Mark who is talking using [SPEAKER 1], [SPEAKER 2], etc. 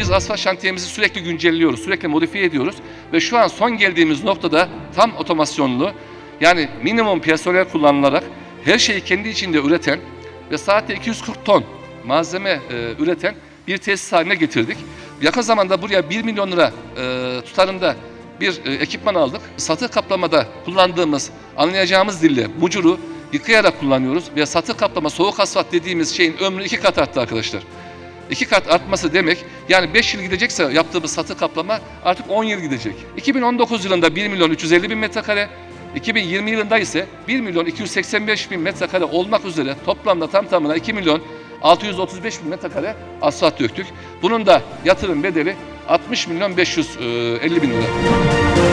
[SPEAKER 1] Biz asfalt şantiyemizi sürekli güncelliyoruz, sürekli modifiye ediyoruz ve şu an son geldiğimiz noktada tam otomasyonlu yani minimum personel kullanılarak her şeyi kendi içinde üreten ve saatte 240 ton malzeme e, üreten bir tesis haline getirdik. Yakın zamanda buraya 1 milyon lira e, tutarında bir e, ekipman aldık. Satı kaplamada kullandığımız, anlayacağımız dille mucuru yıkayarak kullanıyoruz ve satı kaplama soğuk asfalt dediğimiz şeyin ömrü iki kat arttı arkadaşlar. İki kat artması demek yani 5 yıl gidecekse yaptığımız satı kaplama artık 10 yıl gidecek. 2019 yılında 1 milyon 350 bin metrekare, 2020 yılında ise 1 milyon 285 bin metrekare olmak üzere toplamda tam tamına 2 milyon 635 bin metrekare asfalt döktük. Bunun da yatırım bedeli 60 milyon 550 bin lira.